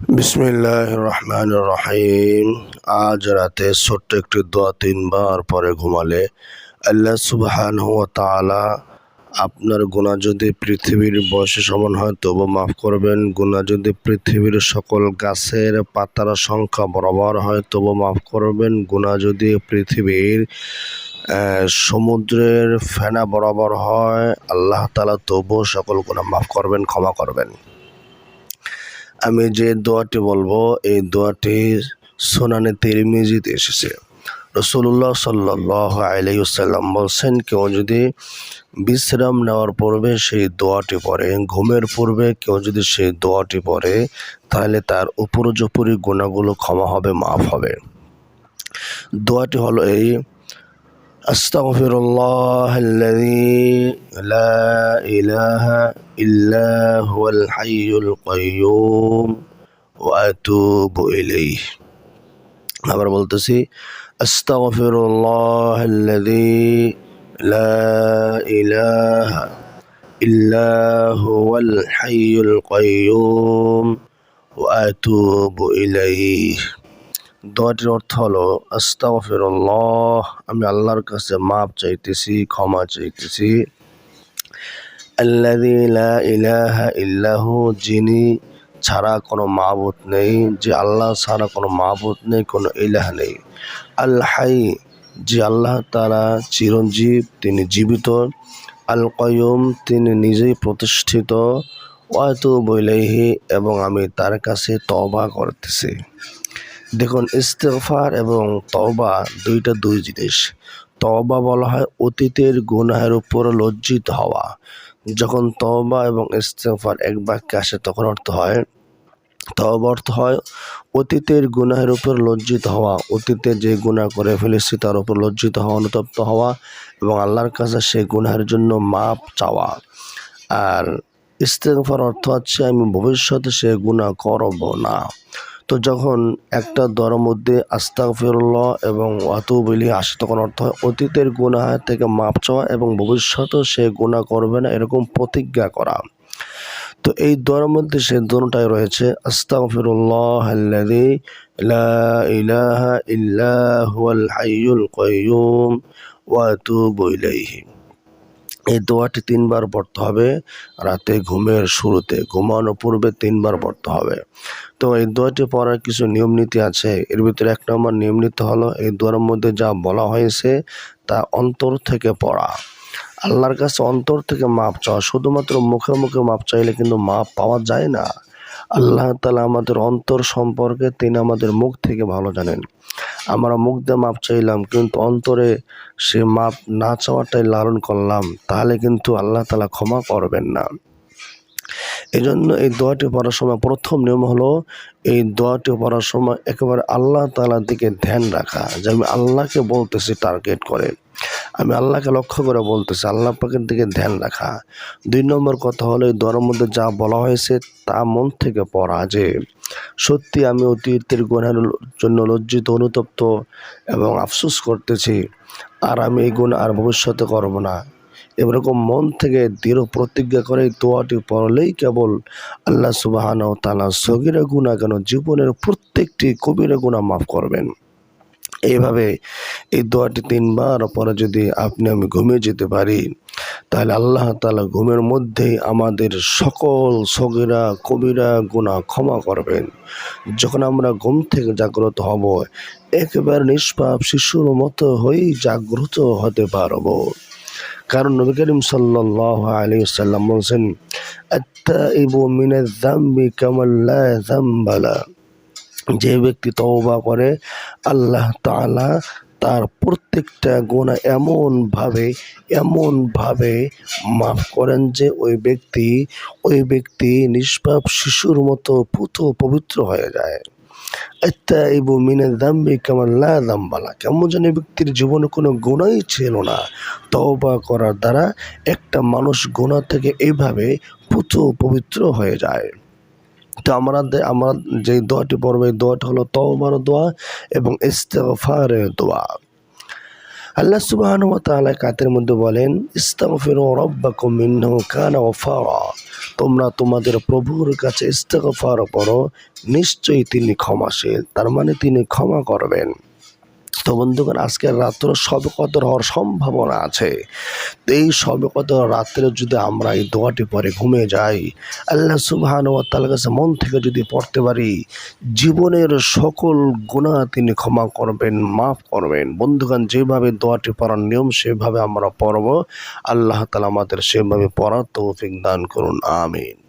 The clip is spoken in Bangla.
বিসমিল্লাহ রহমান রহিম আজ রাতে ছোট্ট একটি দোয়া তিনবার পরে ঘুমালে আল্লাহ সুবহান তাআলা আপনার গুণা যদি পৃথিবীর বয়সে সমান হয় তবু মাফ করবেন। গুণা যদি পৃথিবীর সকল গাছের পাতার সংখ্যা বরাবর হয় তবু মাফ করবেন। গুণা যদি পৃথিবীর সমুদ্রের ফেনা বরাবর হয়, আল্লাহ তাআলা তবু সকল গুণা মাফ করবেন, ক্ষমা করবেন। আমি যে দোয়াটি বলব, এই দোয়াটি সোনানে তিরমিজিতে এসেছে। রসুল্লাহ সাল্লাহ আলাইসাল্লাম বলছেন, কেউ যদি বিশ্রাম নেওয়ার পূর্বে সেই দোয়াটি পড়ে, ঘুমের পূর্বে কেউ যদি সেই দোয়াটি পড়ে, তাহলে তার উপরোপরি গুণাগুলো ক্ষমা হবে, মাফ হবে। দোয়াটি হলো এই أستغفر الله الذي لا إله إلا هو الحي القيوم وأتوب إليه আবার বলতেছি أستغفر الله الذي لا إله إلا هو الحي القيوم وأتوب إليه দোয়াটির অর্থ হলো, আস্তাগফিরুল্লাহ, আমি আল্লাহর কাছে মাপ চাইতেছি, ক্ষমা চাইতেছি। আল্লাযী লা ইলাহা ইল্লাহু, যিনি ছাড়া কোনো মাবুদ নেই, যে আল্লাহ ছাড়া কোনো মাবুদ নেই, কোনো ইলাহ নেই। আল যে আল্লাহ তাআলা চিরঞ্জীব, তিনি জীবিত। আল কয়ুম, তিনি নিজেই প্রতিষ্ঠিত। ওয়াতুবু ইলাইহি, এবং আমি তার কাছে তবা করতেছি। দেখুন, ইস্তেগফার এবং তওবা দুইটা দুই জিনিস। তওবা বলা হয় অতীতের গুনাহের উপর লজ্জিত হওয়া। যখন তওবা এবং ইস্তেগফার এক বাক্যে আসে, তখন অর্থ হয়, তওবা অর্থ হয় অতীতের গুনাহের উপর লজ্জিত হওয়া। অতীতে যে গুনাহ করে ফেলেছি, তার উপর লজ্জিত হওয়া, অনুতপ্ত হওয়া এবং আল্লাহর কাছে সেই গুনাহের জন্য মাপ চাওয়া। আর ইস্তেগফার অর্থ হচ্ছে, আমি ভবিষ্যতে সে গুনাহ করব না। তো যখন একটা দর মধ্যে আস্তাগফিরুল্লাহ এবং ওয়াতুবিলি আসে তখন অর্থ হয় অতীতের গুনাহ থেকে মাপ চাওয়া এবং ভবিষ্যতেও সে গুণা করবে না এরকম প্রতিজ্ঞা করা। তো এই দোয়ার মধ্যে সে দোনোটাই রয়েছে আস্তাগফিরুল্লাহ আল্লাযী লা ইলাহা ইল্লা হুয়াল হাইয়ুল এই দোয়াটি তিনবার পড়তে হবে রাতে ঘুমের শুরুতে ঘুমানো পূর্বে তিনবার পড়তে হবে। তো এই দোয়াটি পড়ার কিছু নিয়ম নীতি আছে, এর ভিতরে এক নম্বর নিয়ম নীতি হলো এই দোয়ার মধ্যে যা বলা হয়েছে তা অন্তর থেকে পড়া। আল্লাহর কাছে অন্তর থেকে মাপ চাওয়া, শুধুমাত্র মুখে মুখে মাপ চাইলে কিন্তু মাপ পাওয়া যায় না। আল্লাহ তালা আমাদের অন্তর সম্পর্কে তিনি আমাদের মুখ থেকে ভালো জানেন। আমরা মুখ দিয়ে মাপ চাইলাম, কিন্তু অন্তরে সে মাপ না চাওয়াটাই লালন করলাম। তাহলে কিন্তু আল্লাহ তালা ক্ষমা করবেন না। এই জন্য এই দোয়াটি পড়ার সময় প্রথম নিয়ম হলো এই দোয়াটি পড়ার সময় একেবারে আল্লাহ তালার দিকে ধ্যান রাখা। যে আমি আল্লাহকে বলতেছি, টার্গেট করে। আমি আল্লাহকে লক্ষ্য করে বলতেছি, আল্লাহ পাকের দিকে ধ্যান রাখা। দুই নম্বর কথা হলো, এই দোয়ার মধ্যে যা বলা হয়েছে তা মন থেকে পড়া যে সত্যি আমি অতীতের গুণের জন্য লজ্জিত, অনুতপ্ত এবং আফসোস করতেছি। আর আমি এই গুণ আর ভবিষ্যতে করব না। এরকম মন থেকে দৃঢ় প্রতিজ্ঞা করে দোয়াটি পড়লেই কেবল আল্লাহ সুবাহান ও তালা সগিরা গুণা কেন জীবনের প্রত্যেকটি কবিরা গুণা মাফ করবেন। এইভাবে এই দোয়াটি তিনবার পরে যদি আপনি আমি ঘুমিয়ে যেতে পারি, তাহলে আল্লাহ তালা ঘুমের মধ্যেই আমাদের সকল সগিরা কবিরা গুণা ক্ষমা করবেন। যখন আমরা ঘুম থেকে জাগ্রত হব, একেবারে নিষ্পাপ শিশুর মতো হয়েই জাগ্রত হতে পারব। কারণ নবী করিম সাল্লাহ আলী সাল্লাম বলছেন যে ব্যক্তি তওবা করে, আল্লাহ তাআলা তার প্রত্যেকটা গুণা এমনভাবে এমনভাবে মাফ করেন যে ওই ব্যক্তি ওই ব্যক্তি নিষ্পাপ শিশুর মতো পুত পবিত্র হয়ে যায়। আত্তাইবু মিনের দাম্বি কেমন লা যামবা কেমন যেন ব্যক্তির জীবনে কোনো গুণাই ছিল না। তওবা করার দ্বারা একটা মানুষ গুণা থেকে এইভাবে পুত পবিত্র হয়ে যায়। তো আমরা আমরা যে দোয়াটি পড়ব, এই দোয়াটা হলো তওবার দোয়া এবং ইস্তফারের দোয়া। আল্লাহ সুবহান তালা কাতের মধ্যে বলেন, ইস্তাগফিরু রাব্বাকুম ইন্নাহু কানা তোমরা তোমাদের প্রভুর কাছে ইস্তেগফার করো, নিশ্চয়ই তিনি ক্ষমাশীল, তার মানে তিনি ক্ষমা করবেন। তো বন্ধুগণ আজকের রাত্র সবে হওয়ার সম্ভাবনা আছে। তো এই সবে রাত্রে যদি আমরা এই দোয়াটি পরে ঘুমিয়ে যাই, আল্লাহ সুবহান ও তার কাছে মন থেকে যদি পড়তে পারি, জীবনের সকল গুণা তিনি ক্ষমা করবেন, মাফ করবেন। বন্ধুগণ, যেভাবে দোয়াটি পড়ার নিয়ম, সেভাবে আমরা পড়ব। আল্লাহ তালা আমাদের সেভাবে পড়ার তৌফিক দান করুন, আমিন।